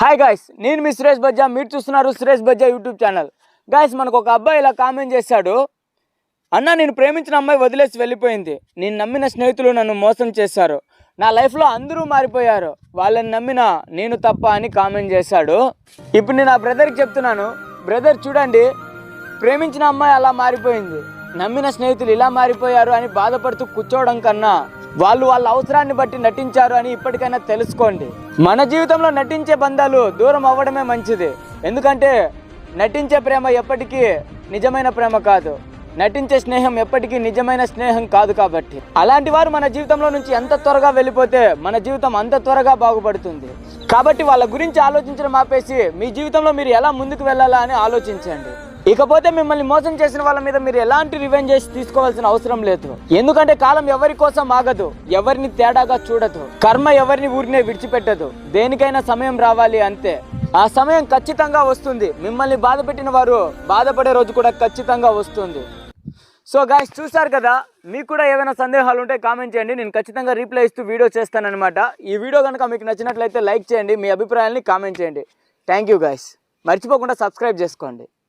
Hi guys నేను మీ సురేష్ బజ్జా. మీరు చూస్తున్నారు Suresh Bajja YouTube channel. Guys మనకు ఒక అబ్బాయి ఇలా కామెంట్ చేశాడు. అన్న నేను ప్రేమించిన అమ్మాయి వదిలేసి వెళ్ళిపోయింది. నేను నమ్మిన స్నేహితులు నన్ను మోసం చేశారు. నా లైఫ్లో అందరూ మారిపోయారు. వాళ్ళని నమ్మిన నేను తప్ప అని కామెంట్ చేశాడు. ఇప్పుడు నేను ఆ బ్రదర్కి చెప్తున్నాను. బ్రదర్ చూడండి. ప్రేమించిన అమ్మాయి అలా మారిపోయింది. నమ్మిన స్నేహితులు ఇలా మారిపోయారు అని బాధపడుతూ కూర్చోవడం కన్నా వాళ్ళు వాళ్ళ అవసరాన్ని బట్టి నటించారు అని ఇప్పటికైనా తెలుసుకోండి. మన జీవితంలో నటించే బంధాలు దూరం అవ్వడమే మంచిది. ఎందుకంటే నటించే ప్రేమ ఎప్పటికీ నిజమైన ప్రేమ కాదు. నటించే స్నేహం ఎప్పటికీ నిజమైన స్నేహం కాదు కాబట్టి. అలాంటి వారు మన జీవితంలో నుంచి ఎంత త్వరగా వెళ్ళిపోతే మన జీవితం అంత త్వరగా బాగుపడుతుంది. కాబట్టి వాళ్ళ గురించి ఆలోచించడం ఆపేసి మీ జీవితంలో మీరు ఎలా ముందుకు వెళ్ళాలా అని ఆలోచించండి. ఇకపోతే మిమ్మల్ని మోసం చేసిన వాళ్ళ మీద మీరు ఎలాంటి రివెంజ్ చేసి తీసుకోవాల్సిన అవసరం లేదు. ఎందుకంటే కాలం ఎవరి కోసం ఆగదు ఎవరిని తేడాగా చూడదు కర్మ ఎవరిని ఊరినే విడిచిపెట్టదు దేనికైనా సమయం రావాలి అంతే. ఆ సమయం ఖచ్చితంగా వస్తుంది. మిమ్మల్ని బాధ పెట్టిన వారు బాధపడే రోజు కూడా ఖచ్చితంగా వస్తుంది. సో గాయస్ చూసారు కదా? మీకు కూడా ఏదైనా సందేహాలు ఉంటే కామెంట్ చేయండి. నేను ఖచ్చితంగా రీప్లై ఇస్తూ వీడియో చేస్తానమాట ఈ వీడియో కనుక మీకు నచ్చినట్లయితే లైక్ చేయండి. మీ అభిప్రాయాల్ని కామెంట్ చేయండి. థ్యాంక్ యూ గాయస్ మర్చిపోకుండా సబ్స్క్రైబ్ చేసుకోండి.